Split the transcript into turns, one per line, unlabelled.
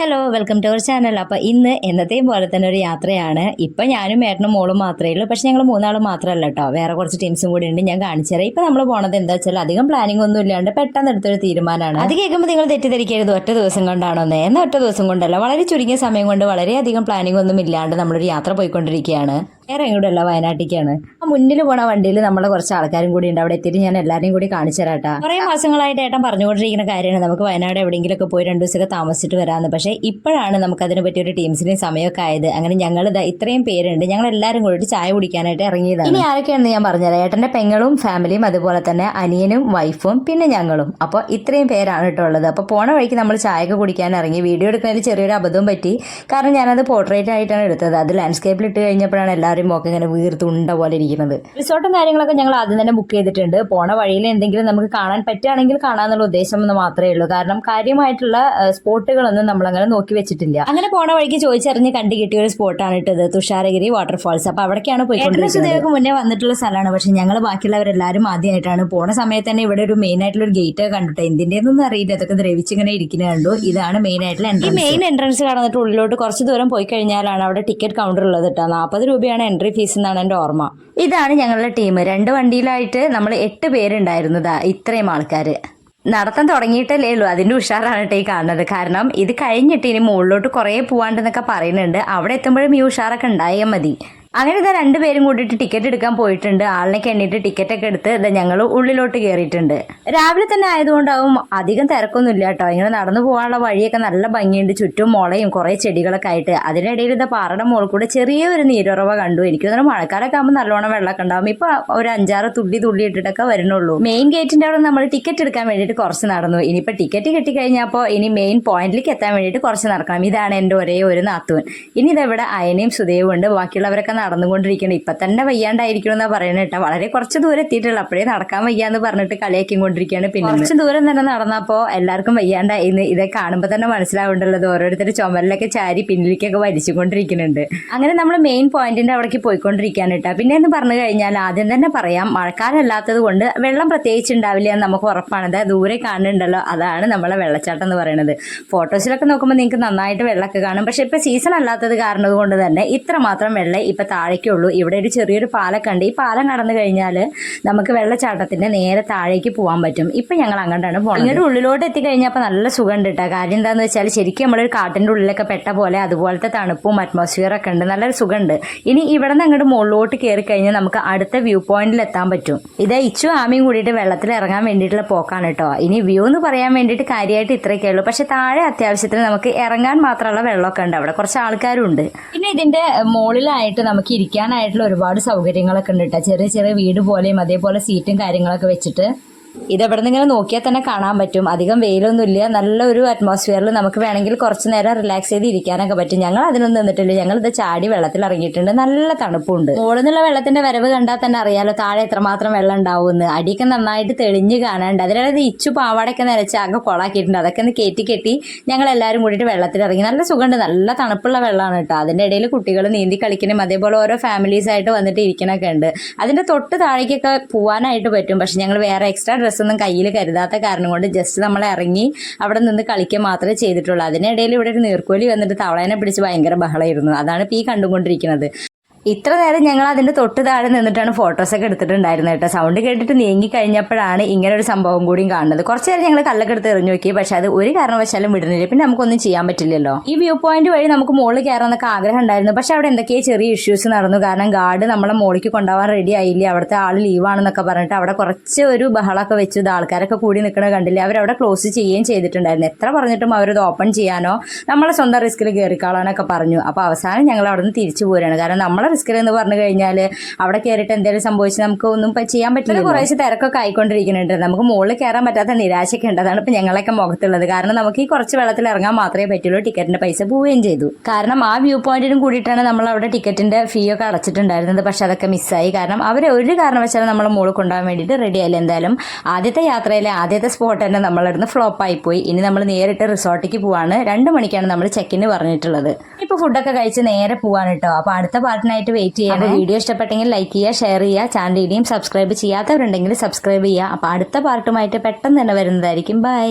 Hello welcome to our channel അപ്പോൾ ഇന്ന് എന്നത്തെയും പോലെ തന്നെ ഒരു യാത്രയാണ്. ഇപ്പം ഞാനും ഏട്ടനും മോളും മാത്രമേ ഉള്ളൂ. പക്ഷേ ഞങ്ങൾ മൂന്നാളും മാത്രമല്ല കേട്ടോ വേറെ കുറച്ച് ടീംസും കൂടി ഉണ്ട്. ഞാൻ കാണിച്ചു തരാം. ഇപ്പം നമ്മൾ പോണത് എന്താ വെച്ചാൽ അധികം പ്ലാനിംഗ് ഒന്നും ഇല്ലാണ്ട് പെട്ടെന്ന് എടുത്തൊരു തീരുമാനമാണ്. അത് കേൾക്കുമ്പോൾ നിങ്ങൾ തെറ്റിദ്ധരിക്കരുത്. ഒറ്റ ദിവസം കൊണ്ടാണോന്ന് എന്നാൽ ഒറ്റ ദിവസം കൊണ്ടല്ല. വളരെ ചുരുങ്ങിയ സമയം കൊണ്ട് വളരെയധികം പ്ലാനിംഗ് ഒന്നും ഇല്ലാണ്ട് നമ്മളൊരു യാത്ര പോയിക്കൊണ്ടിരിക്കുകയാണ്. വേറെ എങ്ങോട്ടല്ല വയനാട്ടിലേക്കാണ്. ആ മുന്നിൽ പോണ വണ്ടിയിൽ നമ്മളെ കുറച്ച് ആൾക്കാരും കൂടി ഉണ്ട്. അവിടെ എത്തിയിട്ട് ഞാൻ എല്ലാവരെയും കൂടി കാണിച്ചു തരാട്ടാ കുറേ മാസങ്ങളായിട്ട് ഏട്ടൻ പറഞ്ഞുകൊണ്ടിരിക്കുന്ന കാര്യമാണ്. നമുക്ക് വയനാട് എവിടെയെങ്കിലുമൊക്കെ പോയി രണ്ടു ദിവസമൊക്കെ താമസിച്ചിട്ട് വരാമെന്ന്. പക്ഷേ ഇപ്പോഴാണ് നമുക്ക് അതിനെ പറ്റി ഒരു ടീംസിനെയും സമയമൊക്കെ ആയത്. അങ്ങനെ ഞങ്ങൾ ഇതാ ഇത്രയും പേരുണ്ട്. ഞങ്ങൾ എല്ലാവരും കൂടി ചായ കുടിക്കാനായിട്ട് ഇറങ്ങിയതാണ്. ഇനി ആരൊക്കെയാണെന്ന് ഞാൻ പറഞ്ഞുതരാം. ഏട്ടന്റെ പെങ്ങളും ഫാമിലിയും അതുപോലെ തന്നെ അനിയനും വൈഫും പിന്നെ ഞങ്ങളും. അപ്പോൾ ഇത്രയും പേരാണ് കേട്ടോ ഉള്ളത്. അപ്പോൾ പോണ വഴിക്ക് നമ്മൾ ചായയൊക്കെ കുടിക്കാൻ ഇറങ്ങി വീഡിയോ എടുക്കുന്നതിൽ ചെറിയൊരു അബദ്ധവും പറ്റി. കാരണം ഞാനത് പോർട്രേറ്റ് ആയിട്ടാണ് എടുത്തത്. അത് ലാൻഡ്സ്കേപ്പിൽ ഇട്ട് കഴിഞ്ഞപ്പോഴാണ് എല്ലാവരും ഒക്കെ ഇങ്ങനെ വീർത്ത് ഉണ്ട പോലെ ഇരിക്കുന്നത്. റിസോർട്ടും കാര്യങ്ങളൊക്കെ ഞങ്ങൾ ആദ്യം തന്നെ ബുക്ക് ചെയ്തിട്ടുണ്ട്. പോണ വഴിയിൽ എന്തെങ്കിലും നമുക്ക് കാണാൻ പറ്റുകയാണെങ്കിൽ കാണാന്നുള്ള ഉദ്ദേശം എന്ന് മാത്രമേ ഉള്ളൂ. കാരണം കാര്യമായിട്ടുള്ള സ്പോട്ടുകളൊന്നും നമ്മൾ അങ്ങനെ നോക്കി വെച്ചിട്ടില്ല. അങ്ങനെ പോണ വഴിക്ക് ചോദിച്ചറിഞ്ഞ് കണ്ടു കിട്ടിയ ഒരു സ്പോട്ടാണ് ഇട്ടത്. തുഷാരഗിരി വാട്ടർഫാൾസ് അപ്പൊ അവിടേക്കാണ് പോയിക്കൊണ്ടിരിക്കുന്നത്. മുന്നേ വന്നിട്ടുള്ള സ്ഥലമാണ്. പക്ഷെ ഞങ്ങൾ ബാക്കിയുള്ളവരെല്ലാവരും ആദ്യമായിട്ടാണ്. പോണ സമയത്ത് തന്നെ ഇവിടെ ഒരു മെയിൻ ആയിട്ടുള്ള ഒരു ഗേറ്റ് കണ്ടിട്ട്? എന്തിന്റെയൊന്നും അറിയില്ല. അതൊക്കെ ദ്രവിച്ചിങ്ങനെ ഇരിക്കുന്നത് കണ്ടു. ഇതാണ് മെയിൻ ആയിട്ടുള്ള എൻട്രൻസ് ഈ മെയിൻ എൻട്രൻസ് കടന്നിട്ട് ഉള്ളിലോട്ട് കുറച്ച് ദൂരം പോയി കഴിഞ്ഞാലാണ് അവിടെ ടിക്കറ്റ് കൗണ്ടർ ഉള്ളത് കേട്ടോ. നാൽപ്പത് രൂപയാണ് എൻട്രി ഫീസ് എന്നാണ് എന്റെ ഓർമ്മ. ഇതാണ് ഞങ്ങളുടെ ടീം രണ്ട് വണ്ടിയിലായിട്ട് നമ്മൾ എട്ട് പേരുണ്ടായിരുന്നതാ ഇത്രയും ആൾക്കാർ നടത്തം തുടങ്ങിയിട്ടല്ലേ ഉള്ളൂ. അതിന്റെ ഉഷാറാണ് ഈ കാണുന്നത്. കാരണം ഇത് കഴിഞ്ഞിട്ട് ഇനി മുകളിലോട്ട് കുറേ പോവാണ്ടെന്നൊക്കെ പറയുന്നുണ്ട്. അവിടെ എത്തുമ്പോഴും ഈ ഉഷാറൊക്കെ ഉണ്ടായാൽ മതി. അങ്ങനെ ഇതാ രണ്ടുപേരും കൂടിയിട്ട് ടിക്കറ്റ് എടുക്കാൻ പോയിട്ടുണ്ട്. ആളിനെ ടിക്കറ്റ് ഒക്കെ എടുത്ത് ഇതാ ഞങ്ങൾ ഉള്ളിലോട്ട് കയറിയിട്ടുണ്ട് രാവിലെ തന്നെ ആയതുകൊണ്ടാവും അധികം തിരക്കൊന്നും ഇല്ല കേട്ടോ. ഇങ്ങനെ നടന്നു പോകാനുള്ള വഴിയൊക്കെ നല്ല ഭംഗിയുണ്ട്. ചുറ്റും മുളയും കുറേ ചെടികളൊക്കെ ആയിട്ട്. അതിനിടയിൽ ഇതാ പാറയുടെ മുകളിൽ കൂടെ ചെറിയൊരു നീരുറവ കണ്ടു. എനിക്ക് തോന്നുന്നു മഴക്കാലൊക്കെ ആകുമ്പോൾ നല്ലോണം വെള്ളമൊക്കെ ഉണ്ടാവും. ഇപ്പൊ ഒരു അഞ്ചാറ് തുള്ളി തുള്ളി ഇട്ടിട്ടൊക്കെ വരുന്നുള്ളൂ. മെയിൻ ഗേറ്റിന്റെ അവിടെ നമ്മൾ ടിക്കറ്റ് എടുക്കാൻ വേണ്ടിയിട്ട് കുറച്ച് നടന്നു. ഇനിയിപ്പോൾ ടിക്കറ്റ് കിട്ടിക്കഴിഞ്ഞപ്പോൾ ഇനി മെയിൻ പോയിന്റിലേക്ക് എത്താൻ വേണ്ടിയിട്ട് കുറച്ച് നടക്കണം. ഇതാണ് എന്റെ ഒരേ ഒരു നാത്തൂൻ. ഇനി ഇതെവിടെ അയനയും സുദേവും ഉണ്ട് ബാക്കിയുള്ളവരൊക്കെ നടന്നുകൊണ്ടിരിക്കണം. ഇപ്പൊ തന്നെ വയ്യാണ്ടായിരിക്കണം എന്നാ പറയുന്നത് കേട്ടോ. വളരെ കുറച്ച് ദൂരം എത്തിയിട്ടുള്ളൂ. അപ്പോഴേ നടക്കാൻ വയ്യാന്ന് പറഞ്ഞിട്ട് കളിയാക്കി കൊണ്ടിരിക്കുകയാണ് പിന്നെ കുറച്ച് ദൂരം തന്നെ നടന്നപ്പോ എല്ലാവർക്കും വയ്യാണ്ടായി. ഇത് കാണുമ്പോൾ തന്നെ മനസ്സിലാവുണ്ടല്ലോ ഓരോരുത്തർ ചുമലിലൊക്കെ ചാരി പിന്നിലേക്കൊക്കെ വലിച്ചുകൊണ്ടിരിക്കുന്നുണ്ട്. അങ്ങനെ നമ്മൾ മെയിൻ പോയിന്റിന്റെ അവിടേക്ക് പോയിക്കൊണ്ടിരിക്കുകയാണ് കേട്ടോ. പിന്നെ എന്ന് പറഞ്ഞു കഴിഞ്ഞാൽ ആദ്യം തന്നെ പറയാം മഴക്കാലം അല്ലാത്തത് കൊണ്ട് വെള്ളം പ്രത്യേകിച്ച് ഉണ്ടാവില്ല എന്ന് നമുക്ക് ഉറപ്പാണ്. ദാ ദൂരെ കാണുന്നുണ്ടല്ലോ അതാണ് നമ്മളെ വെള്ളച്ചാട്ടം എന്ന് പറയുന്നത് ഫോട്ടോസിലൊക്കെ നോക്കുമ്പോൾ നിങ്ങൾക്ക് നന്നായിട്ട് വെള്ളമൊക്കെ കാണും. പക്ഷെ ഇപ്പൊ സീസൺ അല്ലാത്തത് കാരണം കൊണ്ട് തന്നെ ഇത്ര മാത്രം വെള്ളം ഇപ്പൊ താഴേക്കുള്ളൂ. ഇവിടെ ഒരു ചെറിയൊരു പാലൊക്കെ ഉണ്ട് ഈ പാലം കടന്നു കഴിഞ്ഞാൽ നമുക്ക് വെള്ളച്ചാട്ടത്തിന്റെ നേരെ താഴേക്ക് പോകാൻ പറ്റും. ഇപ്പൊ ഞങ്ങൾ അങ്ങോട്ടാണ് പോകുന്നത് ഇങ്ങനെ ഉള്ളിലോട്ട് എത്തിക്കഴിഞ്ഞപ്പോൾ നല്ല സുഖമുണ്ട് കേട്ടോ കാര്യം എന്താണെന്ന് വെച്ചാൽ ശരിക്കും നമ്മളൊരു കാട്ടിന്റെ ഉള്ളിലൊക്കെ പെട്ട പോലെ അതുപോലത്തെ തണുപ്പും അറ്റ്മോസ്ഫിയറൊക്കെ ഉണ്ട്. നല്ലൊരു സുഖമുണ്ട്. ഇനി ഇവിടെ നിന്ന് അങ്ങോട്ട് മുകളിലോട്ട് കയറി കഴിഞ്ഞാൽ നമുക്ക് അടുത്ത വ്യൂ പോയിന്റിൽ എത്താൻ പറ്റും. ഇത് ഇച്ചു ആമയും കൂടിയിട്ട് വെള്ളത്തിൽ ഇറങ്ങാൻ വേണ്ടിയിട്ടുള്ള പോക്കാണ് കേട്ടോ ഇനി വ്യൂ എന്ന് പറയാൻ വേണ്ടിയിട്ട് കാര്യമായിട്ട് ഇത്രയൊക്കെ ഉള്ളൂ. പക്ഷെ താഴെ അത്യാവശ്യത്തിന് നമുക്ക് ഇറങ്ങാൻ മാത്രമുള്ള വെള്ളമൊക്കെ ഉണ്ട് അവിടെ. കുറച്ച് ആൾക്കാരും ഉണ്ട് പിന്നെ ഇതിന്റെ മുകളിലായിട്ട് നമുക്ക് ഇരിക്കാനായിട്ടുള്ള ഒരുപാട് സൗകര്യങ്ങളൊക്കെ ഉണ്ട് കേട്ടോ ചെറിയ ചെറിയ വീട് പോലെയും അതേപോലെ സീറ്റും കാര്യങ്ങളൊക്കെ വെച്ചിട്ട് ഇത് എവിടെ നിന്ന് ഇങ്ങനെ നോക്കിയാൽ തന്നെ കാണാൻ പറ്റും. അധികം വെയിലൊന്നുമില്ല നല്ലൊരു അറ്റ്മോസ്ഫിയറിൽ നമുക്ക് വേണമെങ്കിൽ കുറച്ച് നേരം റിലാക്സ് ചെയ്ത് ഇരിക്കാനൊക്കെ പറ്റും. ഞങ്ങൾ അതിനൊന്നും നിന്നിട്ടില്ല. ഞങ്ങൾ ഇത് ചാടി വെള്ളത്തിൽ ഇറങ്ങിയിട്ടുണ്ട്. നല്ല തണുപ്പുണ്ട്. മുകളിൽ നിന്നുള്ള വെള്ളത്തിന്റെ വരവ് കണ്ടാൽ തന്നെ അറിയാലോ താഴെ എത്രമാത്രം വെള്ളം ഉണ്ടാവുമെന്ന്. അടിയൊക്കെ നന്നായിട്ട് തെളിഞ്ഞ് കാണാനുണ്ട്. അതിലത് ഇച്ചു പാവാടൊക്കെ നനച്ച് ആകെ കൊളാക്കിയിട്ടുണ്ട്. അതൊക്കെ ഒന്ന് കയറ്റി കെട്ടി ഞങ്ങൾ എല്ലാവരും കൂടിയിട്ട് വെള്ളത്തിൽ ഇറങ്ങി. നല്ല സുഖമുണ്ട്. നല്ല തണുപ്പുള്ള വെള്ളമാണ് കേട്ടോ. അതിന്റെ ഇടയിൽ കുട്ടികൾ നീന്തി കളിക്കണം അതേപോലെ ഓരോ ഫാമിലീസ് ആയിട്ട് വന്നിട്ട് ഇരിക്കണൊക്കെ ഉണ്ട്. അതിന്റെ തൊട്ട് താഴേക്കൊക്കെ പോവാനായിട്ട് പറ്റും. പക്ഷെ ഞങ്ങൾ വേറെ എക്സ്ട്രാ ഡ്രസ്സൊന്നും കയ്യിൽ കരുതാത്ത കാരണം കൊണ്ട് ജസ്റ്റ് നമ്മൾ ഇറങ്ങി അവിടെ നിന്ന് കളിക്കുക മാത്രമേ ചെയ്തിട്ടുള്ളൂ. അതിനിടയിൽ ഇവിടെ ഒരു നീർക്കോലി വന്നിട്ട് തവളേനെ പിടിച്ച് ഭയങ്കര ബഹളമായിരുന്നു അതാണ് ഇപ്പോൾ ഈ കണ്ടുകൊണ്ടിരിക്കുന്നത്. ഇത്ര നേരം ഞങ്ങൾ അതിന്റെ തൊട്ട് താഴെ നിന്നിട്ടാണ് ഫോട്ടോസൊക്കെ എടുത്തിട്ടുണ്ടായിരുന്നത് കേട്ടോ. സൗണ്ട് കേട്ടിട്ട് നീങ്ങി കഴിഞ്ഞപ്പോഴാണ് ഇങ്ങനെ ഒരു സംഭവം കൂടിയും കാണുന്നത്. കുറച്ച് നേരം ഞങ്ങൾ കല്ലൊക്കെ എറിഞ്ഞു നോക്കി പക്ഷെ അത് ഒരു കാരണവശാലും വിടുന്നില്ല. പിന്നെ നമുക്കൊന്നും ചെയ്യാൻ പറ്റില്ലല്ലോ. ഈ വ്യൂ പോയിന്റ് വഴി നമുക്ക് മുകളിൽ കയറാനൊക്കെ ആഗ്രഹം ഉണ്ടായിരുന്നു. പക്ഷെ അവിടെ എന്തൊക്കെയോ ചെറിയ ഇഷ്യൂസ് നടന്നു. കാരണം ഗാർഡ് നമ്മളെ മുകളിലേക്ക് കൊണ്ടുപോകാൻ റെഡി ആയില്ല? അവിടുത്തെ ആൾ ലീവാണെന്നൊക്കെ പറഞ്ഞിട്ട് അവിടെ കുറച്ച് ഒരു ബഹളമൊക്കെ വെച്ചു ആൾക്കാരൊക്കെ കൂടി നിൽക്കണ കണ്ടില്ല? അവരവിടെ ക്ലോസ് ചെയ്യുകയും ചെയ്തിട്ടുണ്ടായിരുന്നു. എത്ര പറഞ്ഞിട്ടും അവരത് ഓപ്പൺ ചെയ്യാനോ നമ്മളെ സ്വന്തം റിസ്കിൽ കയറിക്കാളാനൊക്കെ പറഞ്ഞു. അപ്പോൾ അവസാനം ഞങ്ങൾ അവിടെ നിന്ന് തിരിച്ചു പോരുകയാണ്. കാരണം നമ്മളെ റിസ്കിൽ എന്ന് പറഞ്ഞു കഴിഞ്ഞാൽ അവിടെ കയറിയിട്ട് എന്തെങ്കിലും സംഭവിച്ച് നമുക്ക് ഒന്നും ചെയ്യാൻ പറ്റില്ല കുറേശ്ശെ തിരക്കൊക്കെ ആയിക്കൊണ്ടിരിക്കുന്നുണ്ട്. നമുക്ക് മുകളിൽ കയറാൻ പറ്റാത്ത നിരാശയൊക്കെ ഉണ്ട്. അതാണ് ഇപ്പം ഞങ്ങളൊക്കെ മുഖത്തുള്ളത്. കാരണം നമുക്ക് ഈ കുറച്ച് വെള്ളത്തിൽ ഇറങ്ങാൻ മാത്രമേ പറ്റുള്ളൂ. ടിക്കറ്റിന്റെ പൈസ പോവുകയും ചെയ്തു. കാരണം ആ വ്യൂ പോയിന്റിനും കൂടിയിട്ടാണ് നമ്മൾ അവിടെ ടിക്കറ്റിന്റെ ഫീ ഒക്കെ അടച്ചിട്ടുണ്ടായിരുന്നത്. പക്ഷെ അതൊക്കെ മിസ്സായി. കാരണം അവർ ഒരു കാരണവശാലും നമ്മളെ മുകളിൽ കൊണ്ടുപോകാൻ വേണ്ടിയിട്ട് റെഡി ആയില്ല. എന്തായാലും ആദ്യത്തെ യാത്രയിലെ ആദ്യത്തെ സ്പോട്ട് തന്നെ നമ്മളിടുന്ന് ഫ്ലോപ്പ് ആയി പോയി. ഇനി നമ്മൾ നേരിട്ട് റിസോർട്ടിലേക്ക് പോവാണ്. രണ്ട് മണിക്കാണ് നമ്മൾ ചെക്കിന് പറഞ്ഞിട്ടുള്ളത്. ഇപ്പൊ ഫുഡൊക്കെ കഴിച്ച് നേരെ പോവാണ് കേട്ടോ. അപ്പൊ അടുത്ത പാർട്ടിനായിട്ട് വെയിറ്റ് ചെയ്യാം വീഡിയോ ഇഷ്ടപ്പെട്ടെങ്കിൽ ലൈക്ക് ചെയ്യുക ഷെയർ ചെയ്യുക ചാനൽ ഇനിയും സബ്സ്ക്രൈബ് ചെയ്യാത്തവരുണ്ടെങ്കിൽ സബ്സ്ക്രൈബ് ചെയ്യുക. അപ്പൊ അടുത്ത പാർട്ടുമായിട്ട് പെട്ടെന്ന് തന്നെ വരുന്നതായിരിക്കും. ബൈ